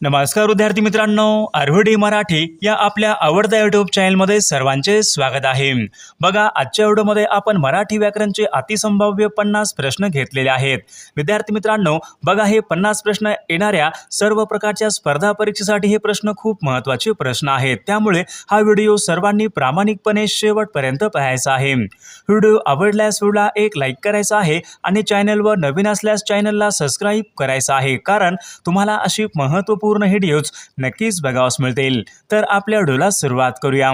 नमस्कार विद्यार्थी मित्रांनो आरव्हीडी मराठी या आपल्या आवडत्या यूट्यूब चॅनलमध्ये सर्वांचे स्वागत आहे. बघा आजच्या व्हिडिओमध्ये आपण मराठी व्याकरणचे अतिसंभाव्य पन्नास प्रश्न घेतलेले आहेत. विद्यार्थी मित्रांनो बघा हे पन्नास प्रश्न येणाऱ्या सर्व प्रकारच्या स्पर्धा परीक्षेसाठी हे प्रश्न खूप महत्त्वाचे प्रश्न आहेत. त्यामुळे हा व्हिडिओ सर्वांनी प्रामाणिकपणे शेवटपर्यंत पाहायचा आहे. व्हिडिओ आवडल्यास व्हिडिओला एक लाईक करायचा आहे आणि चॅनलवर नवीन असल्यास चॅनलला सबस्क्राईब करायचं आहे. कारण तुम्हाला अशी महत्त्वपूर्ण पूर्ण व्हिडिओज नक्कीच बघावास मिळतील. तर आपल्या व्हिडिओला सुरुवात करूया.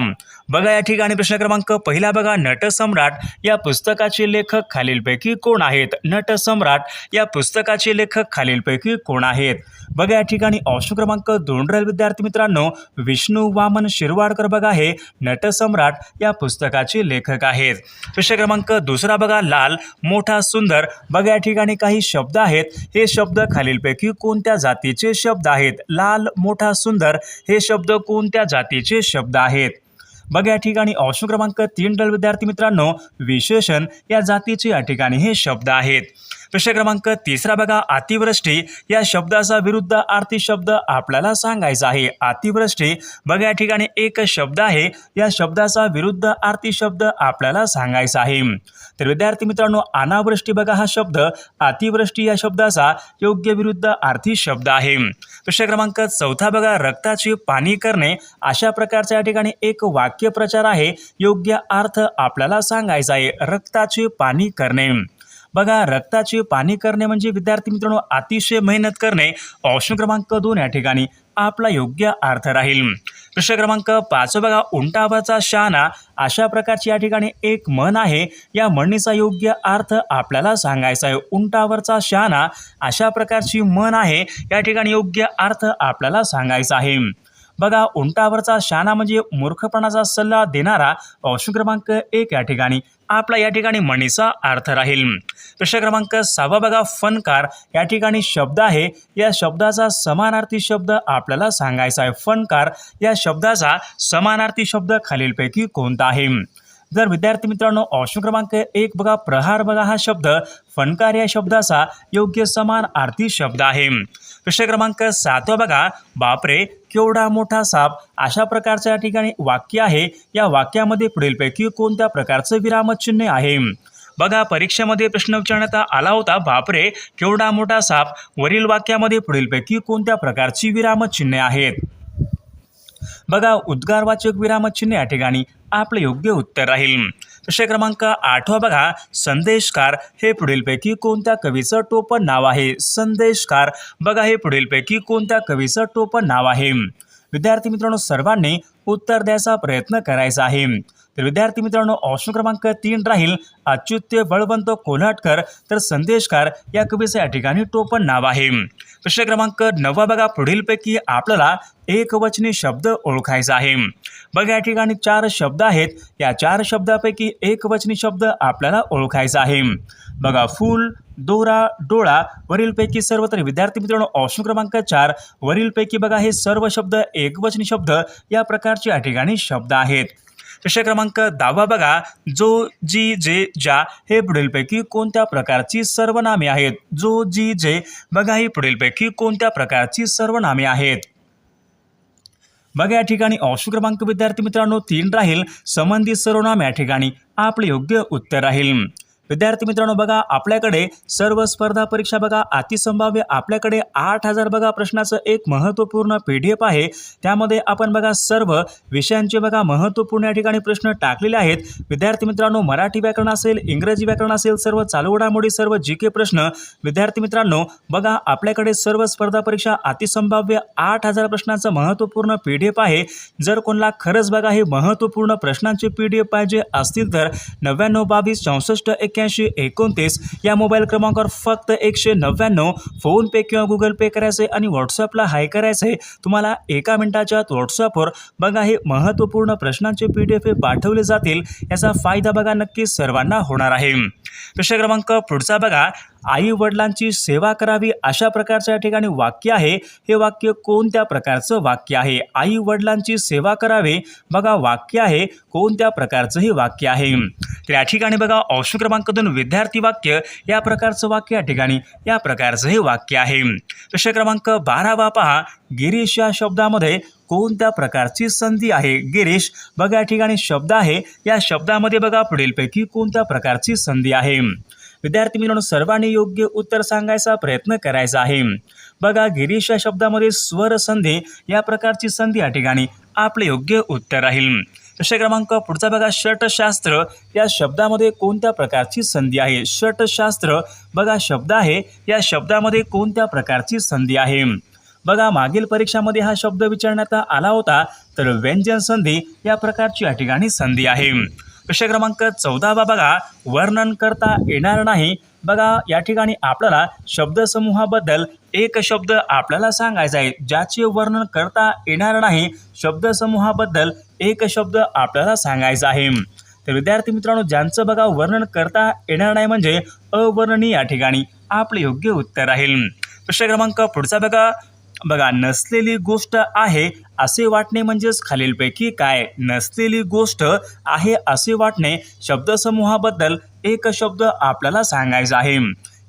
बघा या ठिकाणी प्रश्न क्रमांक पहिला बघा. नटसम्राट या पुस्तकाचे लेखक खालीलपैकी कोण आहेत? नटसम्राट या पुस्तकाचे लेखक खालीलपैकी कोण आहेत? बघा या ठिकाणी ऑप्शन क्रमांक दोन राहील विद्यार्थी मित्रांनो. विष्णू वामन शिरवाडकर बघा हे नटसम्राट या पुस्तकाचे लेखक आहेत. प्रश्न क्रमांक दुसरा बघा. लाल मोठा सुंदर. बघा या ठिकाणी काही शब्द आहेत. हे शब्द खालीलपैकी कोणत्या जातीचे शब्द आहेत? लाल मोठा सुंदर हे शब्द कोणत्या जातीचे शब्द आहेत? बघा या ठिकाणी ऑप्शन क्रमांक तीन डल विद्यार्थी मित्रांनो विशेषण या जातीचे या ठिकाणी हे शब्द आहेत. प्रश्न क्रमांक तिसरा बघा अतिवृष्टी. या शब्दाचा विरुद्ध आर्थिक शब्द आपल्याला सांगायचा आहे. अतिवृष्टी बघा या ठिकाणी एक शब्द आहे. या शब्दाचा विरुद्ध आर्थिक शब्द आपल्याला सांगायचा आहे. तर विद्यार्थी मित्रांनो अनावृष्टी बघा हा शब्द अतिवृष्टी या शब्दाचा योग्य विरुद्ध आर्थी शब्द आहे. प्रश्न क्रमांक चौथा बघा रक्ताची पाणी करणे. अशा प्रकारचा या ठिकाणी एक वाक्य प्रचार आहे. योग्य अर्थ आपल्याला सांगायचा आहे. रक्ताची पाणी करणे. बघा रक्ताची पाणी करणे म्हणजे विद्यार्थी मित्रांनो अतिशय मेहनत करणे. ऑप्शन क्रमांक दोन या ठिकाणी आपला योग्य अर्थ राहील. प्रश्न क्रमांक पाच बघा उंटावरचा शहाणा अशा प्रकारची या ठिकाणी एक म्हण आहे. या म्हणणीचा योग्य अर्थ आपल्याला सांगायचा आहे. उंटावरचा शहाणा अशा प्रकारची म्हण आहे. या ठिकाणी योग्य अर्थ आपल्याला सांगायचा आहे. बघा उंटावरचा शाना म्हणजे मूर्खपणाचा सल्ला देणारा ऑप्शन क्रमांक एक या ठिकाणी आपला या ठिकाणी मणीचा अर्थ राहील. प्रश्न क्रमांक सहावा बघा फनकार या ठिकाणी शब्द आहे. या शब्दाचा समानार्थी शब्द आपल्याला सांगायचा आहे. फनकार या शब्दाचा समानार्थी शब्द खालीलपैकी कोणता आहे? जर विद्यार्थी मित्रांनो ऑप्शन क्रमांक एक बघा प्रहार बघा हा शब्द. फणकार या शब्दाचा योग्य समान आर्थी शब्द आहे. प्रश्न क्रमांक सातवा बघा बापरे केवढा मोठा साप अशा प्रकारच्या या ठिकाणी वाक्य आहे. या वाक्यामध्ये पुढीलपैकी कोणत्या प्रकारचं विरामचिन्ह आहे? बघा परीक्षेमध्ये प्रश्न विचारण्यात आला होता. बापरे केवढा मोठा साप. वरील वाक्यामध्ये पुढीलपैकी कोणत्या प्रकारची विरामचिन्हे आहेत? बघा उद्गारवाचक विरामचिन्ह या ठिकाणी आपलं योग्य उत्तर राहील. प्रश्न क्रमांक आठवा बघा संदेशकार हे पुढीलपैकी कोणत्या कवीचं टोपण नाव आहे? संदेशकार बघा हे पुढीलपैकी कोणत्या कवीचं टोपण नाव आहे? विद्यार्थी मित्रांनो सर्वांनी उत्तर द्यायचा प्रयत्न करायचा आहे. तर विद्यार्थी मित्रांनो ऑप्शन क्रमांक तीन राहील अच्युत्य बळवंत कोल्हाटकर. तर संदेशकार या कवीचं या ठिकाणी टोपण नाव आहे. प्रश्न क्रमांक नववा बघा पुढीलपैकी आपल्याला एकवचनी शब्द ओळखायचा आहे. बघा या ठिकाणी चार शब्द आहेत. या चार शब्दापैकी एकवचनी शब्द आपल्याला ओळखायचा आहे. बघा फूल दोरा डोळा वरीलपैकी सर्व तर विद्यार्थी मित्रांनो ऑप्शन क्रमांक चार वरीलपैकी बघा हे सर्व शब्द एकवचनी शब्द या प्रकारचे या ठिकाणी शब्द आहेत. प्रश्न क्रमांक दहावा बघा जो जी जे ज्या हे पुढीलपैकी कोणत्या प्रकारची सर्वनामे आहेत? जो जी जे बघा ही पुढीलपैकी कोणत्या प्रकारची सर्वनामे आहेत? बघा या ठिकाणी ऑप्शन क्रमांक विद्यार्थी मित्रांनो तीन राहील. संबंधित सर्वनाम या ठिकाणी आपले योग्य उत्तर राहील. विद्यार्थी मित्रांनो बघा आपल्याकडे सर्व स्पर्धा परीक्षा बघा अतिसंभाव्य आपल्याकडे आठ हजार बघा प्रश्नाचं एक महत्त्वपूर्ण पी डी एफ आहे. त्यामध्ये आपण बघा सर्व विषयांचे बघा महत्त्वपूर्ण या ठिकाणी प्रश्न टाकलेले आहेत. विद्यार्थी मित्रांनो मराठी व्याकरण असेल इंग्रजी व्याकरण असेल सर्व चालू घडामोडी सर्व जी के प्रश्न. विद्यार्थी मित्रांनो बघा आपल्याकडे सर्व स्पर्धा परीक्षा अतिसंभाव्य आठ हजार प्रश्नाचं महत्त्वपूर्ण पी डी एफ आहे. जर कोणाला खरंच बघा हे महत्त्वपूर्ण प्रश्नांचे पी डी एफ पाहिजे असतील तर नव्याण्णव बावीस चौसष्ट एक एक्क्याऐंशी एकोणतीस या मोबाईल क्रमांकावर फक्त एकशे नव्याण्णव. फोनपे किंवा गुगल पे करायचे आणि व्हॉट्सअपला हाय करायचे. तुम्हाला एका मिनिटाच्या आत व्हॉट्सअपवर बघा हे महत्त्वपूर्ण प्रश्नांचे पी डी एफ पाठवले जातील. याचा फायदा बघा नक्की सर्वांना होणार आहे. प्रश्न क्रमांक पुढचा बघा. आई वडिलांची सेवा करावी अशा प्रकारचं या ठिकाणी वाक्य आहे. हे वाक्य कोणत्या प्रकारचं वाक्य आहे? आई वडिलांची सेवा करावे बघा वाक्य आहे. कोणत्या प्रकारचं हे वाक्य आहे? तर या ठिकाणी बघा ऑप्शन क्रमांक दोन विद्यार्थी वाक्य या प्रकारचं वाक्य या ठिकाणी या प्रकारचं हे वाक्य आहे. प्रश्न क्रमांक बारावा पहा. गिरीश या शब्दामध्ये कोणत्या प्रकारची संधी आहे? गिरीश बघा या ठिकाणी शब्द आहे. या शब्दामध्ये बघा पुढीलपैकी कोणत्या प्रकारची संधी आहे? विद्यार्थी मित्रांनो सर्वांनी योग्य उत्तर सांगायचा प्रयत्न करायचा आहे. बघा गिरीश या शब्दामध्ये स्वर संधी या प्रकारची संधी या ठिकाणी आपले योग्य उत्तर राहील. प्रश्न क्रमांक पुढचा बघा षटशास्त्र या शब्दामध्ये कोणत्या प्रकारची संधी आहे? षटशास्त्र बघा शब्द आहे. या शब्दामध्ये कोणत्या प्रकारची संधी आहे? बघा मागील परीक्षामध्ये हा शब्द विचारण्यात आला होता तर व्यंजन संधी या प्रकारची या ठिकाणी संधी आहे. विषय क्रमांक चौदावा बघा. वर्णन करता येणार नाही. बघा या ठिकाणी आपल्याला शब्दसमूहाबद्दल एक शब्द आपल्याला सांगायचा आहे. ज्याचे वर्णन करता येणार नाही शब्दसमूहाबद्दल एक शब्द आपल्याला सांगायचा आहे. तर विद्यार्थी मित्रांनो ज्यांचं बघा वर्णन करता येणार नाही म्हणजे अवर्णनीय या ठिकाणी आपले योग्य उत्तर राहील प्रश्न क्रमांक पुढचा बघा. बघा नसलेली गोष्ट आहे असे वाटणे म्हणजेच खालीलपैकी काय? नसलेली गोष्ट आहे असे वाटणे शब्दसमूहाबद्दल एक शब्द आपल्याला सांगायचा आहे.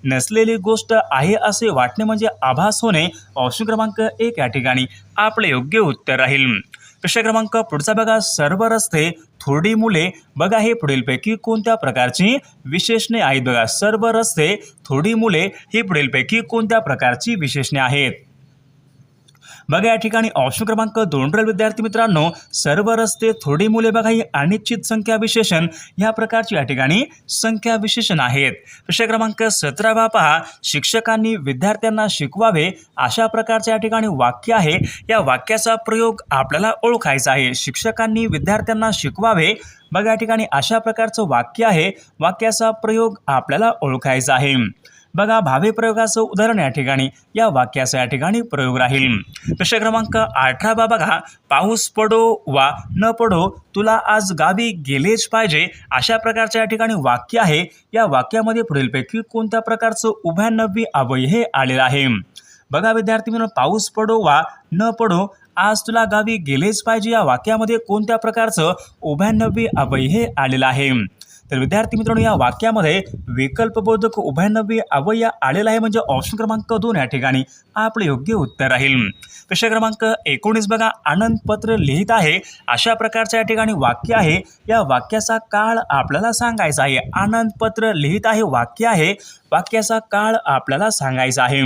नसलेली गोष्ट आहे असे वाटणे म्हणजे आभास होणे ऑप्शन क्रमांक एक या ठिकाणी. आपले योग्य उत्तर राहील. प्रश्न क्रमांक पुढचा बघा सर्व रस्ते थोडी मुले बघा हे पुढीलपैकी कोणत्या प्रकारची विशेषणे आहेत? बघा सर्व रस्ते थोडी मुले ही पुढीलपैकी कोणत्या प्रकारची विशेषणे आहेत? बघा या ठिकाणी ऑप्शन क्रमांक दोन रेल विद्यार्थी मित्रांनो सर्व रस्ते थोडी मुले बघा ही अनिश्चित संख्या विशेषण. या प्रकारची या ठिकाणी संख्या विशेषण आहेत. विषय क्रमांक सतरावा पहा. शिक्षकांनी विद्यार्थ्यांना शिकवावे अशा प्रकारचे या ठिकाणी वाक्य आहे. या वाक्याचा प्रयोग आपल्याला ओळखायचा आहे. शिक्षकांनी विद्यार्थ्यांना शिकवावे. बघा या ठिकाणी अशा प्रकारचं वाक्य आहे. वाक्याचा प्रयोग आपल्याला ओळखायचा आहे. बघा भावे प्रयोगाचं उदाहरण या ठिकाणी. या वाक्याचा या ठिकाणी प्रयोग राहील. प्रश्न क्रमांक अठरावा बघा पाऊस पडो वा न पडो तुला आज गावी गेलेच पाहिजे. अशा प्रकारच्या या ठिकाणी वाक्य आहे. या वाक्यामध्ये पुढीलपैकी कोणत्या प्रकारचं उभ्यानव्वी अवय हे आलेलं आहे? बघा विद्यार्थी मित्रांनो पाऊस पडो वा न पडो आज तुला गावी गेलेच पाहिजे. या वाक्यामध्ये कोणत्या प्रकारचं उभ्यानव्वी अवय हे आलेलं आहे? तर विद्यार्थी मित्रांनो या वाक्यामध्ये विकल्पबोधक उभयनवी अवयय आलेला आहे म्हणजे ऑप्शन क्रमांक दोन या ठिकाणी. आपले योग्य उत्तर राहील. प्रश्न क्रमांक एकोणीस बघा आनंदपत्र लिहित आहे. अशा प्रकारच्या या ठिकाणी वाक्य आहे. या वाक्याचा काळ आपल्याला सांगायचा आहे. आनंदपत्र लिहित आहे वाक्य आहे. वाक्याचा काळ आपल्याला सांगायचा आहे.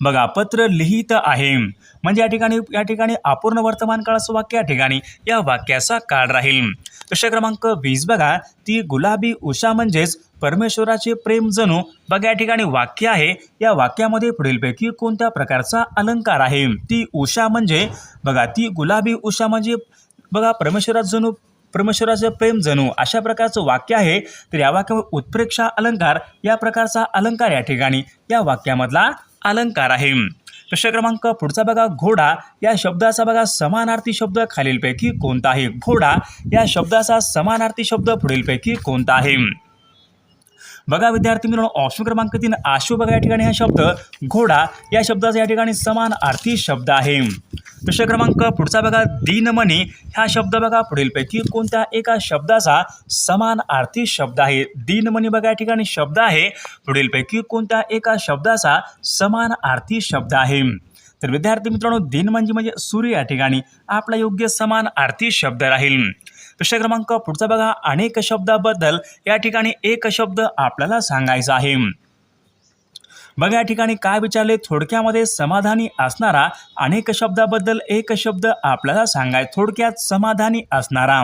बघा पत्र लिहित आहे. म्हणजे या ठिकाणी या ठिकाणी अपूर्ण वर्तमान काळाचं वाक्य या ठिकाणी या वाक्याचा काळ राहील. प्रश्न क्रमांक वीस बघा ती गुलाबी उषा म्हणजेच परमेश्वराचे प्रेम जणू. बघा या ठिकाणी वाक्य आहे. या वाक्यामध्ये पुढीलपैकी कोणत्या प्रकारचा अलंकार आहे? ती उषा म्हणजे बघा ती गुलाबी उषा म्हणजे बघा परमेश्वरात जणू परमेश्वराचं प्रेम जणू. अशा प्रकारचं वाक्य आहे. तर या वाक्यावर उत्प्रेक्षा अलंकार या प्रकारचा अलंकार या ठिकाणी या वाक्यामधला अलंकार आहे. प्रश्न क्रमांक पुढचा बघा. घोडा या शब्दाचा बघा समानार्थी शब्द खालीलपैकी कोणता आहे? घोडा या शब्दाचा समानार्थी शब्द पुढीलपैकी कोणता आहे? बघा विद्यार्थी मित्रांनो ऑप्शन क्रमांक तीन आशु बघा या ठिकाणी हा शब्द. घोडा या शब्दाचा या ठिकाणी समान अर्थी शब्द आहे. प्रश्न क्रमांक पुढचा बघा दिनमणी हा शब्द बघा पुढीलपैकी कोणत्या एका शब्दाचा समान अर्थी शब्द आहे? दिनमणी बघा या ठिकाणी शब्द आहे. पुढीलपैकी कोणत्या एका शब्दाचा समान अर्थी शब्द आहे? तर विद्यार्थी मित्रांनो दिन म्हणजे म्हणजे सूर्य या ठिकाणी आपला योग्य समान अर्थी शब्द राहील. प्रश्न क्रमांक पुढचा बघा. अनेक शब्दाबद्दल या ठिकाणी एक शब्द आपल्याला सांगायचा आहे. बघा या ठिकाणी काय विचारले? थोडक्यामध्ये समाधानी असणारा अनेक शब्दाबद्दल एक शब्द आपल्याला सांगाय थोडक्यात समाधानी असणारा.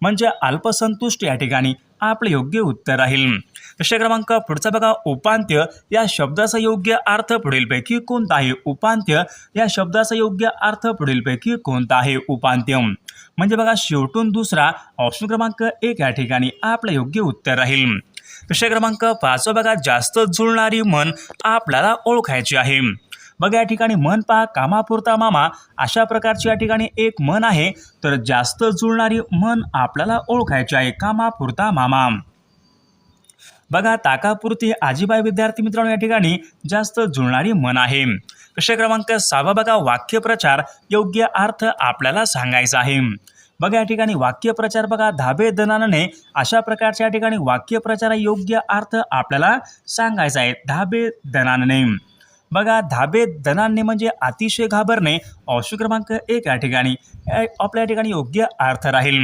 म्हणजे अल्पसंतुष्ट या ठिकाणी आपले योग्य उत्तर राहील. प्रश्न क्रमांक पुढचा बघा. उपांत्य या शब्दाचा योग्य अर्थ पुढीलपैकी कोणता आहे? उपांत्य या शब्दाचा योग्य अर्थ पुढीलपैकी कोणता आहे? उपांत्य. म्हणजे बघा शेवटून दुसरा ऑप्शन क्रमांक एक या ठिकाणी आपलं योग्य उत्तर राहील. प्रश्न क्रमांक पाच बघा जास्त जुळणारी मन आपल्याला ओळखायची आहे. बघा या ठिकाणी मन पहा कामापुरता मामा अशा प्रकारची या ठिकाणी एक मन आहे. तर जास्त जुळणारी मन आपल्याला ओळखायची आहे कामापुरता मामा. बघा ताकापुरती आजीबाई विद्यार्थी मित्रांनो या ठिकाणी जास्त जुळणारी मन आहे. प्रश्न क्रमांक सहावा बघा वाक्यप्रचार योग्य अर्थ आपल्याला सांगायचा आहे. बघा या ठिकाणी वाक्यप्रचार बघा धाबे दनानने अशा प्रकारच्या या ठिकाणी वाक्यप्रचार योग्य अर्थ आपल्याला सांगायचा आहे. धाबे दनानने बघा धाबे दनाने म्हणजे अतिशय घाबरणे ऑप्शन क्रमांक एक या ठिकाणी. आपल्या ठिकाणी योग्य अर्थ राहील.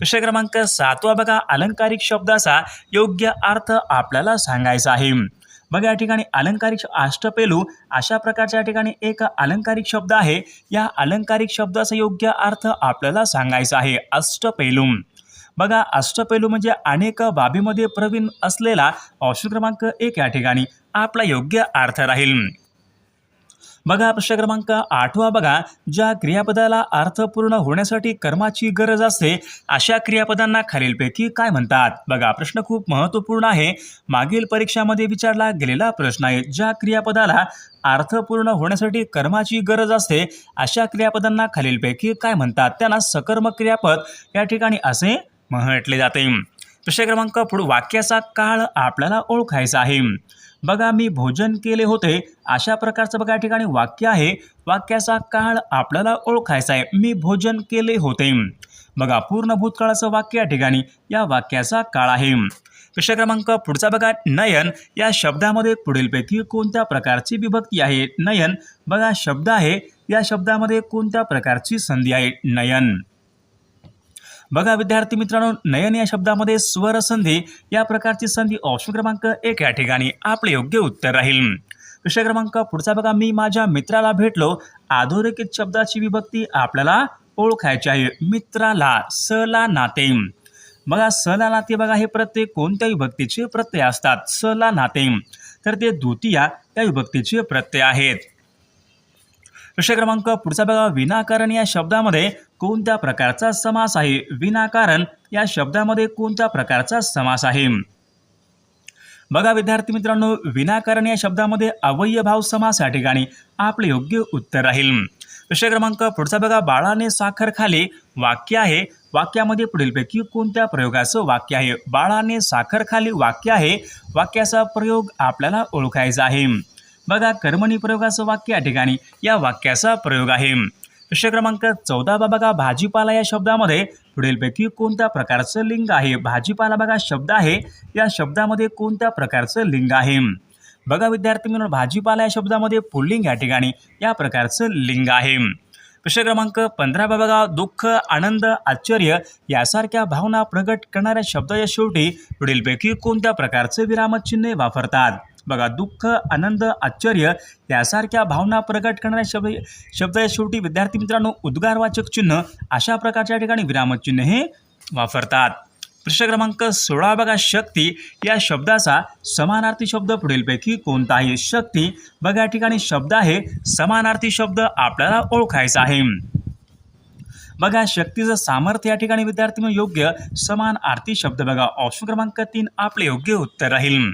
विषय क्रमांक सातवा बघा अलंकारिक शब्दाचा योग्य अर्थ आपल्याला सांगायचा आहे. बघा या ठिकाणी अलंकारिक अष्टपेलू अशा प्रकारच्या या ठिकाणी एक अलंकारिक शब्द आहे. या अलंकारिक शब्दाचा योग्य अर्थ आपल्याला सांगायचा आहे. अष्टपेलू. बघा अष्टपैलू म्हणजे अनेक बाबीमध्ये प्रवीण असलेला ऑप्शन क्रमांक एक या ठिकाणी. आपला योग्य अर्थ राहील. बघा प्रश्न क्रमांक आठवा बघा. ज्या क्रियापदाला अर्थपूर्ण होण्यासाठी कर्माची गरज असते अशा क्रियापदांना खालीलपैकी काय म्हणतात? बघा प्रश्न खूप महत्त्वपूर्ण आहे. मागील परीक्षामध्ये विचारला गेलेला प्रश्न आहे ज्या क्रियापदाला अर्थपूर्ण होण्यासाठी कर्माची गरज असते अशा क्रियापदांना खालीलपैकी काय म्हणतात? त्यांना सकर्मक क्रियापद या ठिकाणी असे म्हटले जाते. प्रश्न क्रमांक पुढे वाक्याचा काळ आपल्याला ओळखायचा आहे. बघा मी भोजन केले होते. अशा प्रकारचं बघा ठिकाणी वाक्य आहे. वाक्याचा काळ आपल्याला ओळखायचा आहे. मी भोजन केले होते. बघा पूर्ण भूतकाळाचं वाक्य या ठिकाणी या वाक्याचा काळ आहे. प्रश्न क्रमांक पुढचा बघा नयन. या शब्दामध्ये पुढीलपैकी कोणत्या प्रकारची विभक्ती आहे? नयन. बघा शब्द आहे. या शब्दामध्ये कोणत्या प्रकारची संधी आहे? नयन. बघा विद्यार्थी मित्रांनो नयन या शब्दामध्ये स्वर संधी या प्रकारची संधी ऑप्शन क्रमांक एक या ठिकाणी आपले योग्य उत्तर राहील. विषय क्रमांक पुढचा बघा मी माझ्या मित्राला भेटलो. अधोरेखित शब्दाची विभक्ती आपल्याला ओळखायची आहे. मित्राला सला नाते. बघा सला नाते बघा हे प्रत्यय कोणत्या विभक्तीचे प्रत्यय असतात? सला नाते. तर ते द्वितीया त्या विभक्तीचे प्रत्यय आहेत. प्रश्न क्रमांक पुढचा बघा. विनाकारण या शब्दामध्ये कोणत्या प्रकारचा समास आहे? विनाकारण या शब्दामध्ये कोणत्या प्रकारचा समास आहे? बघा विद्यार्थी मित्रांनो विनाकारण या शब्दामध्ये अवयभाव समास या ठिकाणी आपले योग्य उत्तर राहील. प्रश्न क्रमांक पुढचा बघा. बाळाने साखर खाली वाक्य आहे. वाक्यामध्ये पुढीलपैकी कोणत्या प्रयोगाचं वाक्य आहे? बाळाने साखर खाली वाक्य आहे. वाक्याचा प्रयोग आपल्याला ओळखायचा आहे. बघा कर्मणी प्रयोगाचं वाक्य या ठिकाणी. या वाक्याचा प्रयोग आहे. प्रश्न क्रमांक चौदा बघा भाजीपाला या शब्दामध्ये पुढीलपैकी कोणत्या प्रकारचं लिंग आहे? भाजीपाला बघा शब्द आहे. या शब्दामध्ये कोणत्या प्रकारचं लिंग आहे? बघा विद्यार्थी मित्रांनो भाजीपाला या शब्दामध्ये पुल्लिंग या ठिकाणी या प्रकारचं लिंग आहे. प्रश्न क्रमांक पंधरा बघा दुःख आनंद आश्चर्य यासारख्या भावना प्रगट करणाऱ्या शब्दाच्या शेवटी पुढीलपैकी कोणत्या प्रकारचे विरामचिन्हे वापरतात? बघा दुःख आनंद आश्चर्य यासारख्या भावना प्रकट करणाऱ्या शब्द शब्दाच्या शेवटी विद्यार्थी मित्रांनो उद्गारवाचक चिन्ह अशा प्रकारच्या ठिकाणी विरामचिन्ह हे वापरतात. प्रश्न क्रमांक सोळा बघा शक्ती या शब्दाचा समानार्थी शब्द पुढीलपैकी कोणता आहे शक्ती बघा या ठिकाणी शब्द आहे समानार्थी शब्द आपल्याला ओळखायचा आहे. बघा शक्तीचं सामर्थ्य या ठिकाणी विद्यार्थी योग्य समान आरती शब्द बघा. ऑप्शन क्रमांक तीन आपले योग्य उत्तर राहील.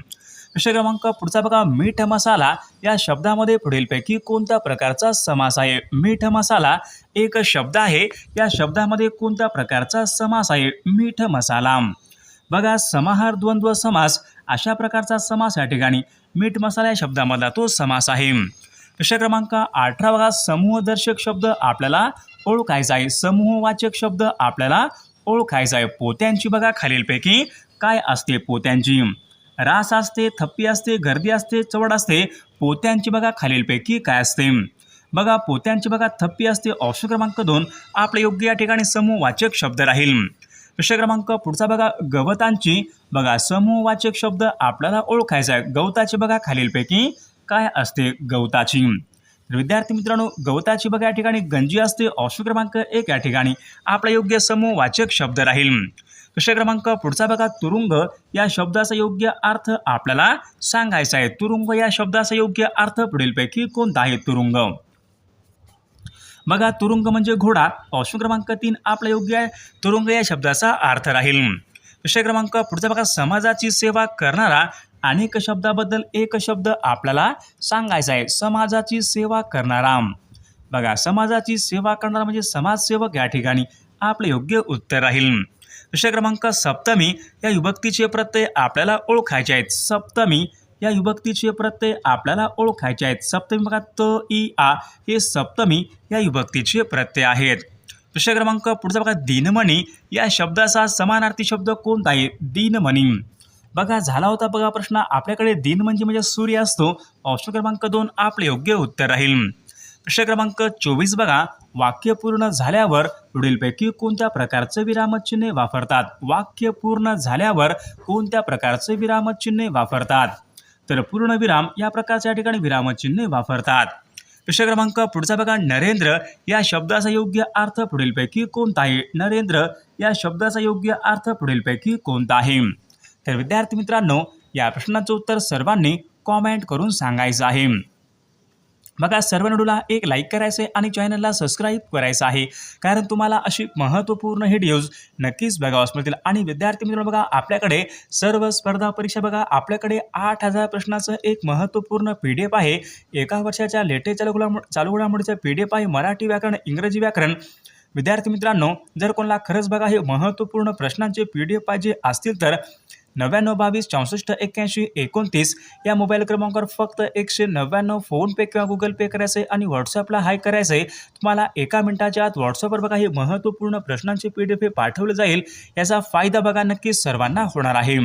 प्रश्न क्रमांक पुढचा बघा मीठ मसाला. या शब्दामध्ये पुढीलपैकी कोणत्या प्रकारचा समास आहे? मीठ मसाला एक शब्द आहे. या शब्दामध्ये कोणत्या प्रकारचा समास आहे? मीठ मसाला. बघा समाहार द्वंद्व समास अशा प्रकारचा समास या ठिकाणी मीठ मसाला या शब्दामधला तो समास आहे. प्रश्न क्रमांक अठरा बघा समूहदर्शक शब्द आपल्याला ओळखायचा आहे. समूहवाचक शब्द आपल्याला ओळखायचा आहे. पोत्यांची बघा खालीलपैकी काय असते? पोत्यांची. रास असते थप्पी असते गर्दी असते चवड असते पोत्यांची बघा खालीलपैकी काय असते? बघा पोत्यांची बघा थप्पी असते ऑप्शन क्रमांक दोन आपले योग्य या ठिकाणी समूहवाचक शब्द राहील. प्रश्न क्रमांक पुढचा बघा गवतांची बघा समूहवाचक शब्द आपल्याला ओळखायचा आहे. गवताची बघा खालीलपैकी काय असते? गवताची. तर विद्यार्थी मित्रांनो गवताची बघा या ठिकाणी गंजी असते ऑप्शन क्रमांक एक या ठिकाणी आपला योग्य समूहवाचक शब्द राहील. प्रश्न क्रमांक? पुढचा बघा तुरुंग. या शब्दाचा योग्य अर्थ आपल्याला सांगायचा आहे. तुरुंग या शब्दाचा योग्य अर्थ पुढीलपैकी कोणता आहे? तुरुंग. बघा तुरुंग म्हणजे घोडा. ऑप्शन क्रमांक तीन आपला योग्य आहे. तुरुंग या शब्दाचा अर्थ राहील. विषय क्रमांक पुढचा बघा समाजाची सेवा करणारा अनेक शब्दाबद्दल एक शब्द आपल्याला सांगायचा आहे. समाजाची सेवा करणारा. बघा समाजाची सेवा करणारा म्हणजे समाजसेवक या ठिकाणी आपले योग्य उत्तर राहील. विषय क्रमांक सप्तमी या विभक्तीचे प्रत्यय आपल्याला ओळखायचे आहेत. सप्तमी या विभक्तीचे प्रत्यय आपल्याला ओळखायचे आहेत. सप्तमी बघा त ई आ हे सप्तमी या विभक्तीचे प्रत्यय आहेत. विषय क्रमांक पुढचा बघा दिनमणी या शब्दाचा समानार्थी शब्द कोणता आहे? दिनमणी. बघा झाला होता बघा प्रश्न. आपल्याकडे दिन म्हणजे म्हणजे सूर्य असतो. ऑप्शन क्रमांक दोन आपले योग्य उत्तर राहील. प्रश्न क्रमांक चोवीस बघा. वाक्य पूर्ण झाल्यावर पुढीलपैकी कोणत्या प्रकारचे विरामचिन्हे वापरतात? वाक्य पूर्ण झाल्यावर कोणत्या प्रकारचे विरामचिन्हे वापरतात? तर पूर्णविराम या प्रकारच्या ठिकाणी विरामचिन्हे वापरतात. प्रश्न क्रमांक पुढचा बघा. नरेंद्र या शब्दाचा योग्य अर्थ पुढीलपैकी कोणता आहे? नरेंद्र या शब्दाचा योग्य अर्थ पुढीलपैकी कोणता आहे? तर विद्यार्थी मित्रांनो या प्रश्नाचं उत्तर सर्वांनी कॉमेंट करून सांगायचं आहे. बघा सर्व नडूला एक लाईक करायचं आहे आणि चॅनलला सबस्क्राईब करायचं आहे. कारण तुम्हाला अशी महत्त्वपूर्ण व्हिडिओज नक्कीच बघावास मिळतील. आणि विद्यार्थी मित्रांनो बघा आपल्याकडे सर्व स्पर्धा परीक्षा बघा आपल्याकडे आठ हजार प्रश्नाचं एक महत्त्वपूर्ण पी डी एफ आहे. एका वर्षाच्या लेटे चालू घडामो चालू घडामोडीचं पी डी एफ आहे मराठी व्याकरण इंग्रजी व्याकरण. विद्यार्थी मित्रांनो जर कोणाला खरंच बघा हे महत्त्वपूर्ण प्रश्नांचे पी डी एफ पाहिजे असतील तर नव्याण्णव बावीस चौसष्ट एक्क्याऐंशी एकोणतीस या मोबाईल क्रमांकावर फक्त एकशे नव्याण्णव फोनपे किंवा गुगल पे करायचं आहे आणि व्हॉट्सअपला हाय करायचं आहे तुम्हाला एका मिनिटाच्या आत व्हॉट्सअपवर बघा हे महत्त्वपूर्ण प्रश्नांचे पी डी एफ पाठवलं जाईल. याचा फायदा बघा नक्कीच सर्वांना होणार आहे.